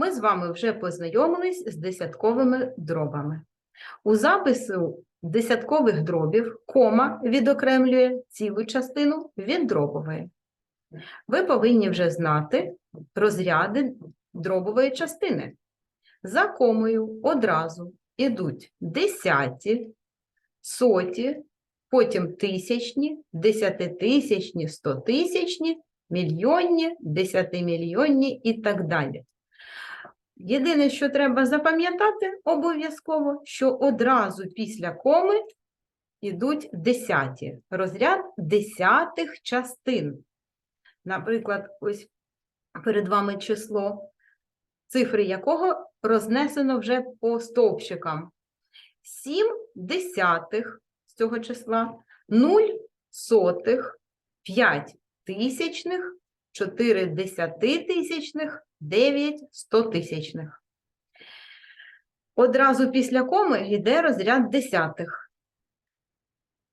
Ми з вами вже познайомились з десятковими дробами. У запису десяткових дробів кома відокремлює цілу частину від дробової. Ви повинні вже знати розряди дробової частини. За комою одразу йдуть десяті, соті, потім тисячні, десятитисячні, стотисячні, мільйонні, десятимільйонні і так далі. Єдине, що треба запам'ятати обов'язково, що одразу після коми йдуть десяті, розряд десятих частин. Наприклад, ось перед вами число, цифри якого рознесено вже по стовпчикам. 7 десятих з цього числа, 0 сотих, 5 тисячних, 4 десятитисячних, 9 стотисячних. Одразу після коми йде розряд десятих,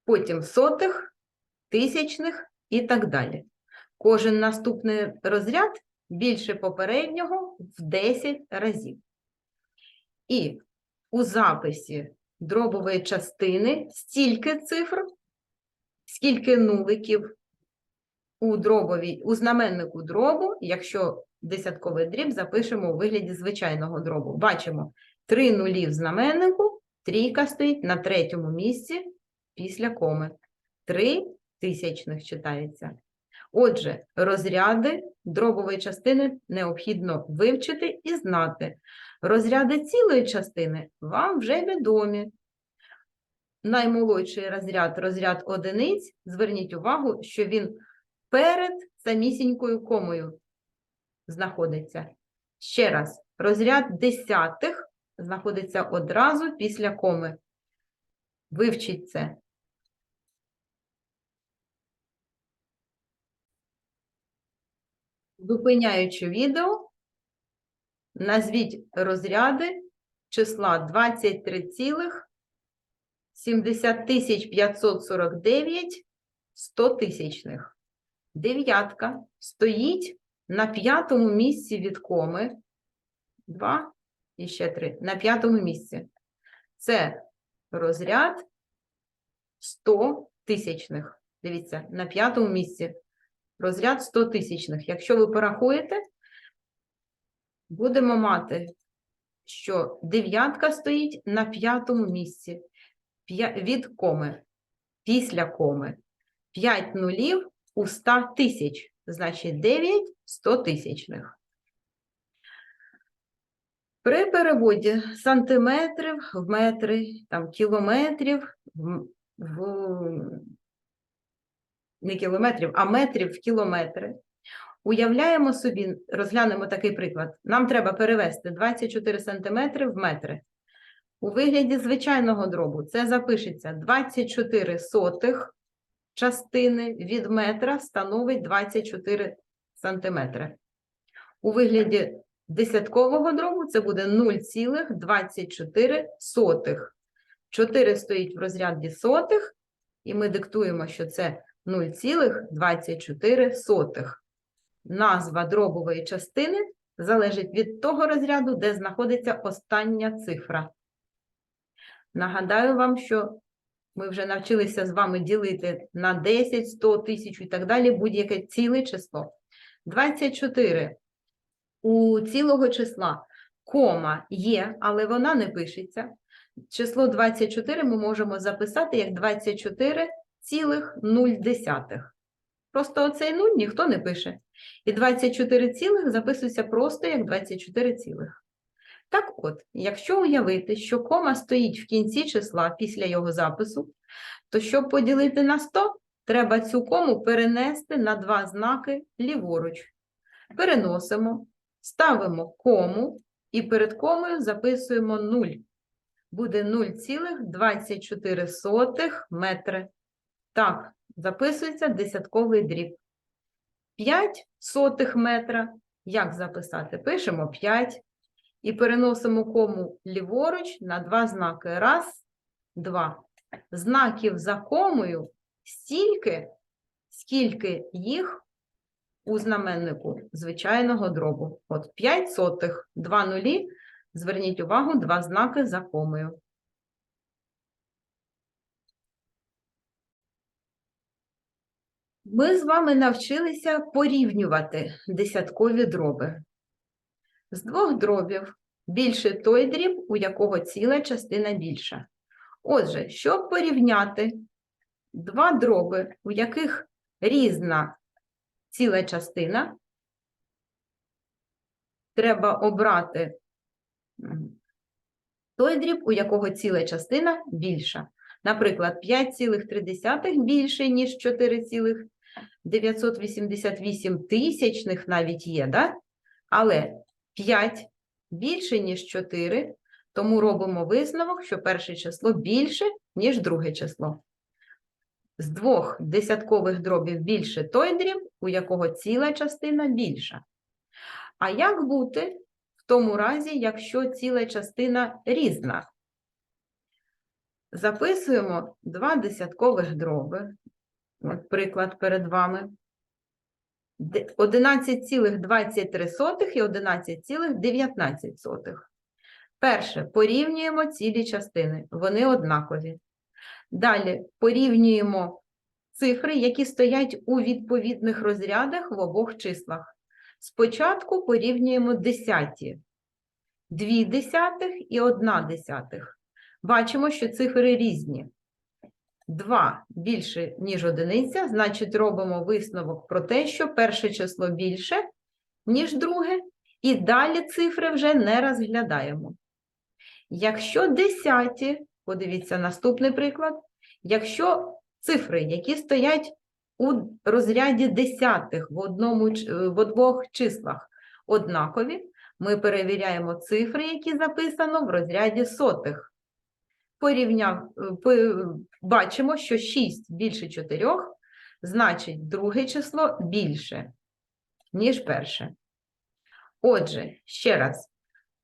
потім сотих, тисячних і так далі. Кожен наступний розряд більше попереднього в 10 разів. І у записі дробової частини стільки цифр, скільки нуликів у дробовій, у знаменнику дробу, якщо десятковий дріб запишемо у вигляді звичайного дробу. Бачимо три нулі в знаменнику, трійка стоїть на третьому місці після коми. Три тисячних читається. Отже, розряди дробової частини необхідно вивчити і знати. Розряди цілої частини вам вже відомі. Наймолодший розряд, розряд одиниць, зверніть увагу, що він перед самісінькою комою знаходиться. Ще раз, розряд десятих знаходиться одразу після коми. Вивчіть це. Зупиняючи відео, назвіть розряди числа 23,70 549 100 тисячних. Дев'ятка стоїть на п'ятому місці від коми. Два і ще три. На п'ятому місці. Це розряд 100 тисячних. Дивіться, на п'ятому місці. Розряд 100 тисячних. Якщо ви порахуєте, будемо мати, що дев'ятка стоїть на п'ятому місці від коми, після коми. 5 нулів у 100 тисяч, значить 9 100 тисячних. При переводі сантиметрів в метри, там, кілометрів в, в не кілометрів, а метрів в кілометри. Уявляємо собі, розглянемо такий приклад. Нам треба перевести 24 сантиметри в метри. У вигляді звичайного дробу це запишеться 24 сотих частини від метра становить 24 сантиметри. У вигляді десяткового дробу це буде 0,24 4 стоїть в розряді сотих, і ми диктуємо, що це 0,24. Назва дробової частини залежить від того розряду, де знаходиться остання цифра. Нагадаю вам, що ми вже навчилися з вами ділити на 10, 100, 1000 і так далі будь-яке ціле число. 24 у цілого числа кома є, але вона не пишеться. Число 24 ми можемо записати як 24 цілих 0,1. Просто оцей 0 ніхто не пише. І 24 цілих записується просто як 24 цілих. Так от, якщо уявити, що кома стоїть в кінці числа після його запису, то щоб поділити на 100, треба цю кому перенести на два знаки ліворуч. Переносимо, ставимо кому і перед комою записуємо 0. Буде 0,24 метри. Так, записується десятковий дріб. 5 сотих метра. Як записати? Пишемо 5 і переносимо кому ліворуч на два знаки. Раз, два. Знаків за комою стільки, скільки їх у знаменнику звичайного дробу. От 5 сотих, 2 нулі, зверніть увагу, два знаки за комою. Ми з вами навчилися порівнювати десяткові дроби. З двох дробів більше той дріб, у якого ціла частина більша. Отже, щоб порівняти два дроби, у яких різна ціла частина, треба обрати той дріб, у якого ціла частина більша. Наприклад, 5,3 більше, ніж 4,988 тисячних навіть є, да? але 5 більше, ніж 4, тому робимо висновок, що перше число більше, ніж друге число. З двох десяткових дробів більше той дріб, у якого ціла частина більша. А як бути в тому разі, якщо ціла частина різна? Записуємо два десяткових дроби. От приклад перед вами. Де- 11,23 і 11,19. Перше, порівнюємо цілі частини. Вони однакові. Далі порівнюємо цифри, які стоять у відповідних розрядах в обох числах. Спочатку порівнюємо десяті. Дві десятих і одна десятих. Бачимо, що цифри різні. 2 більше, ніж одиниця, значить робимо висновок про те, що перше число більше, ніж друге, і далі цифри вже не розглядаємо. Якщо десяті, подивіться наступний приклад, якщо цифри, які стоять у розряді десятих в, одному, в двох числах однакові, ми перевіряємо цифри, які записано в розряді сотих. Порівняв, е, бачимо, що 6 більше 4, значить друге число більше, ніж перше. Отже, ще раз,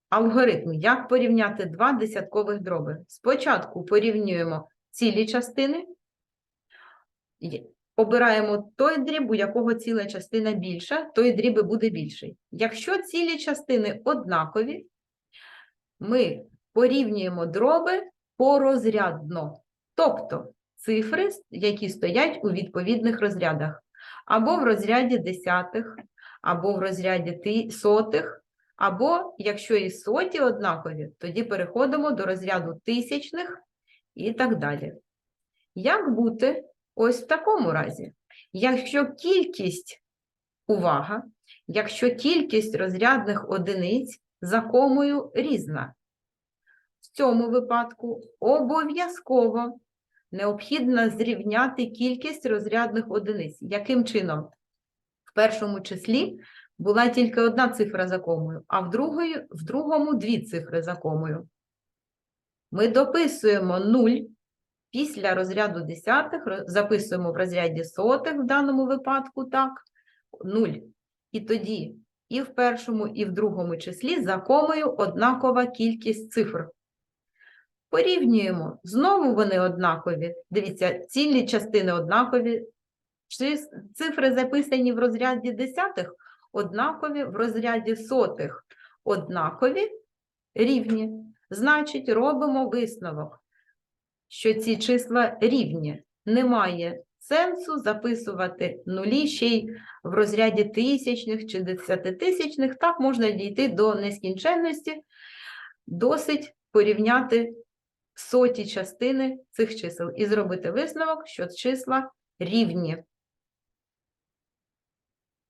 алгоритм, як порівняти два десяткових дроби. Спочатку порівнюємо цілі частини, обираємо той дріб, у якого ціла частина більша, той дріб буде більший. Якщо цілі частини однакові, ми порівнюємо дроби порозрядно, тобто цифри, які стоять у відповідних розрядах, або в розряді десятих, або в розряді сотих, або якщо і соті однакові, тоді переходимо до розряду тисячних і так далі. Як бути ось в такому разі? Якщо кількість, увага, якщо кількість розрядних одиниць за комою різна, в цьому випадку обов'язково необхідно зрівняти кількість розрядних одиниць. Яким чином? В першому числі була тільки одна цифра за комою, а в, другої, в другому дві цифри за комою. Ми дописуємо 0 після розряду десятих, записуємо в розряді сотих в даному випадку, так, 0. І тоді і в першому, і в другому числі за комою однакова кількість цифр. Порівнюємо. Знову вони однакові. Дивіться, цілі частини однакові. Цифри записані в розряді десятих, однакові в розряді сотих, однакові, рівні. Значить, робимо висновок, що ці числа рівні. Немає сенсу записувати нулі ще й в розряді тисячних чи десятитисячних. Так можна дійти до нескінченності. Досить порівняти соті частини цих чисел і зробити висновок, що числа рівні.